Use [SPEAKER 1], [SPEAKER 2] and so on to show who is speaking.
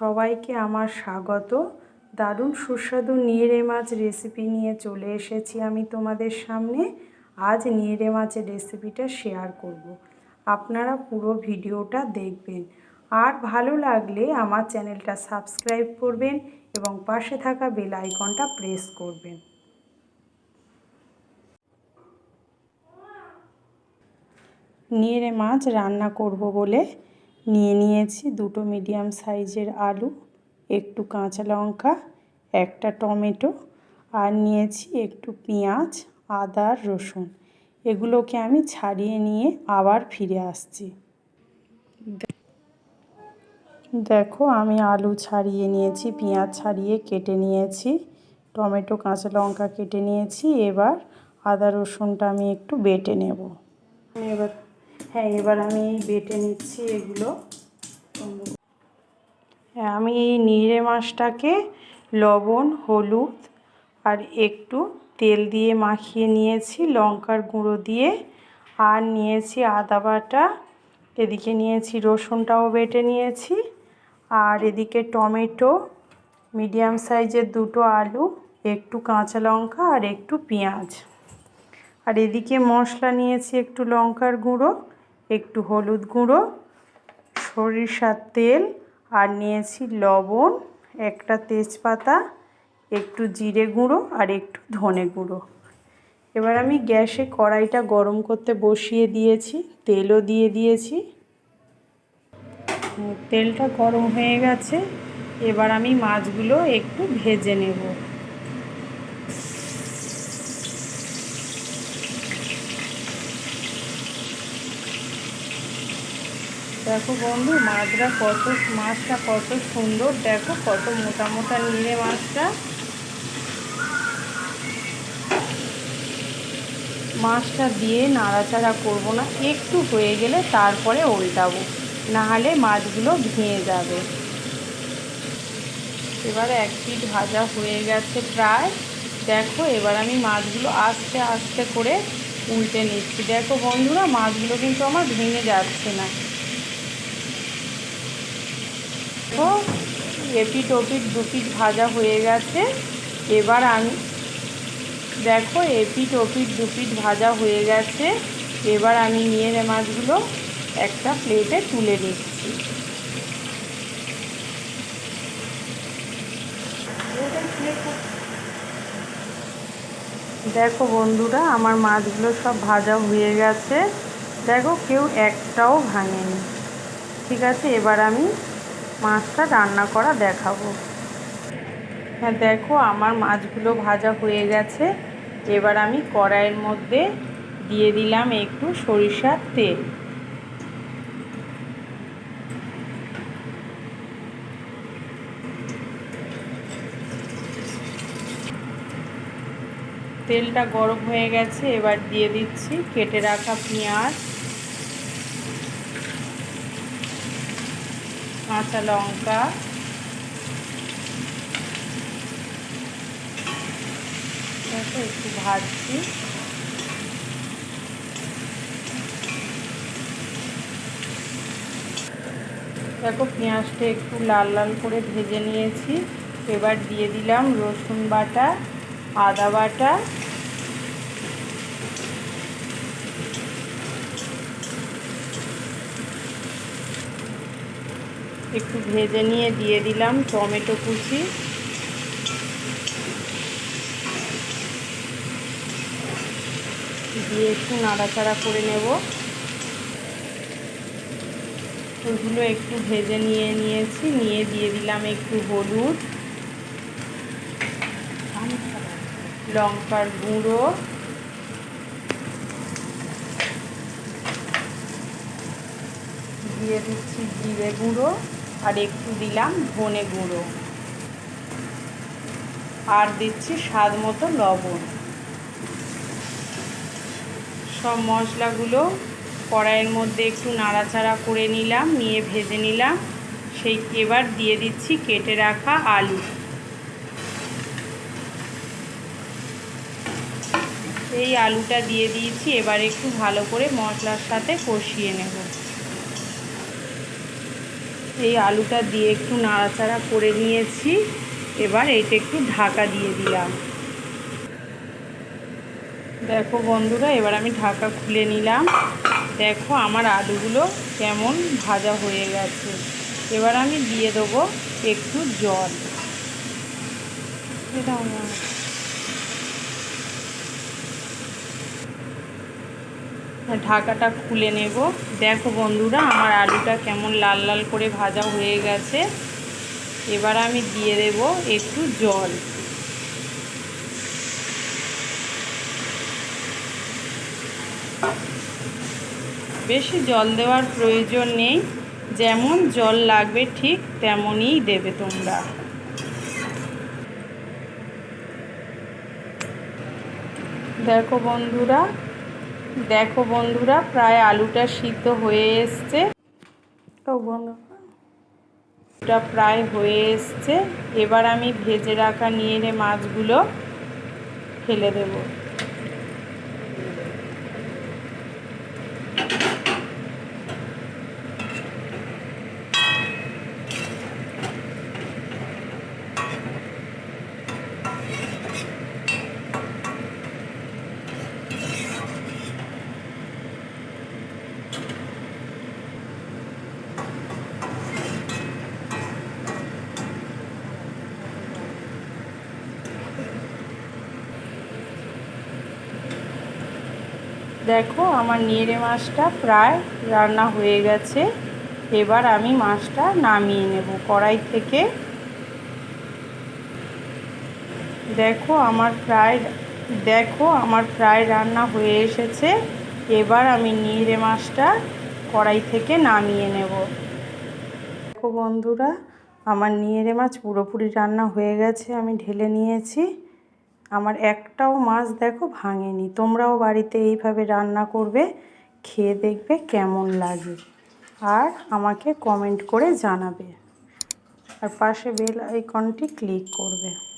[SPEAKER 1] সবাইকে আমার স্বাগত। দারুণ সুস্বাদু নিয়েরে মাছ রেসিপি নিয়ে চলে এসেছি আমি তোমাদের সামনে। আজ নিয়েরে মাছের রেসিপিটা শেয়ার করব। আপনারা পুরো ভিডিওটা দেখবেন। আর ভালো লাগলে আমার চ্যানেলটা সাবস্ক্রাইব করবেন এবং পাশে থাকা বেল আইকনটা প্রেস করবেন। নিয়েরে মাছ রান্না করব বলে নিয়ে নিয়েছি দুটো মিডিয়াম সাইজের আলু, একটু কাঁচা লঙ্কা, একটা টমেটো আর নিয়েছি একটু পেঁয়াজ, আদা রসুন। এগুলোকে আমি ছাড়িয়ে নিয়ে আবার ফিরে আসছি। দেখো আমি আলু ছাড়িয়ে নিয়েছি, পেঁয়াজ ছাড়িয়ে কেটে নিয়েছি, টমেটো, কাঁচা লঙ্কা কেটে নিয়েছি, এবার আদা রসুনটা আমি একটু বেটে নেব। এবার হ্যাঁ এবার আমি বেটে নিচ্ছি এগুলো। হ্যাঁ আমি এই নিড়ে মাছটাকে লবণ, হলুদ আর একটু তেল দিয়ে মাখিয়ে নিয়েছি, লঙ্কার গুঁড়ো দিয়ে। আর নিয়েছি আদা বাটা, এদিকে নিয়েছি রসুনটাও বেটে নিয়েছি। আর এদিকে টমেটো, মিডিয়াম সাইজের দুটো আলু, একটু কাঁচা লঙ্কা আর একটু পেঁয়াজ। আর এদিকে মশলা নিয়েছি একটু লঙ্কার গুঁড়ো। একটু হলুদ গুঁড়ো, সরিষার তেল, আর নিয়েছি লবণ, একটা তেজপাতা, একটু জিরে গুঁড়ো আর একটু ধনে গুঁড়ো। এবার আমি গ্যাসে কড়াইটা গরম করতে বসিয়ে দিয়েছি, তেলও দিয়ে দিয়েছি। তেলটা গরম হয়ে গেছে, এবার আমি মাছগুলো একটু ভেজে নেব। দেখো বন্ধু মাছটা কত মাছটা কত সুন্দর। দেখো কত মোটা মোটা নিয়ে মাছটা। মাছটা দিয়ে নাড়াচাড়া করব না, একটু হয়ে গেলে তারপরে উল্টাবো নাহলে মাছগুলো ভেঙে যাবে। এবার এক পিঠ ভাজা হয়ে গেছে প্রায়। দেখো এবার আমি মাছগুলো আস্তে আস্তে করে উল্টে নিচ্ছি। দেখো বন্ধুরা, মাছগুলো কিন্তু আমার ভেঙে যাচ্ছে না। দেখো এপিট ওপিট দুপিট ভাজা হয়ে গেছে। এবার আমি দেখো এপিট ওপিট দুপিট ভাজা হয়ে গেছে। এবার আমি নিয়ে মাছগুলো, একটা প্লেটে তুলে নিচ্ছি। দেখো বন্ধুরা, আমার মাছগুলো সব ভাজা হয়ে গেছে। দেখো, কেউ একটাও ভাঙেনি। ঠিক আছে, এবার আমি মাছটা রান্না করা দেখাবো। হ্যাঁ দেখো আমার মাছগুলো ভাজা হয়ে গেছে। এবার আমি কড়াইয়ের মধ্যে দিয়ে দিলাম একটু সরিষার তেল। তেলটা গরম হয়ে গেছে, এবার দিয়ে দিচ্ছি কেটে রাখা পেঁয়াজ। কাঁচা লঙ্কা। একটু ভাজছি। দেখো, পেঁয়াজটা একটু লাল লাল করে ভেজে নিয়েছি। এবার দিয়ে দিলাম রসুন বাটা, আদা বাটা একটু ভেজে নিয়ে দিয়ে দিলাম টমেটো কুচি। দিয়ে একটু নাড়াচাড়া করে নেব। ওইগুলো একটু ভেজে নিয়ে নিয়েছি, নিয়ে দিয়ে দিলাম একটু হলুদ, লঙ্কার গুঁড়ো। দিয়ে দিচ্ছি জিরে গুঁড়ো। আর একটু দিলাম ধনে গুঁড়ো। আর দিচ্ছি স্বাদ মতো লবণ। সব মশলাগুলো কড়াইয়ের মধ্যে একটু নাড়াচাড়া করে নিলাম, নিয়ে ভেজে নিলাম। সেই এবার দিয়ে দিচ্ছি কেটে রাখা আলু। এই আলুটা দিয়ে দিয়েছি, এবার একটু ভালো করে মশলার সাথে কষিয়ে নেব। এই আলুটা দিয়ে একটু নাড়াচাড়া করে নিয়েছি। এবার এটা একটু ঢাকা দিয়ে দিলাম। দেখো বন্ধুরা, এবার আমি ঢাকা খুলে নিলাম। দেখো আমার আলুগুলো কেমন ভাজা হয়ে গেছে। এবার আমি দিয়ে দেবো একটু জল। এটা ঢাকাটা খুলে নেব। দেখো বন্ধুরা, আমার আলুটা কেমন লাল লাল করে ভাজা হয়ে গেছে। এবার আমি দিয়ে দেব একটু জল। বেশি জল দেওয়ার প্রয়োজন নেই। যেমন জল লাগবে ঠিক তেমনই দেবে তোমরা। দেখো বন্ধুরা দেখো বন্ধুরা প্রায় আলুটা সিদ্ধ হয়ে এসছে। তো বন্ধুরা প্রায় হয়ে এসছে। এবার আমি ভেজে রাখা নিয়ে এনে মাছগুলো ফেলে দেব। দেখো, আমার নিয়ে মাছটা প্রায় রান্না হয়ে গেছে। এবার আমি মাছটা নামিয়ে নেব কড়াই থেকে। দেখো, আমার প্রায়, দেখো, আমার প্রায় রান্না হয়ে এসেছে। এবার আমি নিয়ে মাছটা কড়াই থেকে নামিয়ে নেব। দেখো বন্ধুরা, আমার নিয়ে মাছ পুরোপুরি রান্না হয়ে গেছে, আমি ঢেলে নিয়েছি। আমার একটাও মাছ দেখো ভাঙেনি। তোমরাও বাড়িতে এইভাবে রান্না করবে, খেয়ে দেখবে কেমন লাগে। আর আমাকে কমেন্ট করে জানাবে। আর পাশে বেল আইকনটি ক্লিক করবে।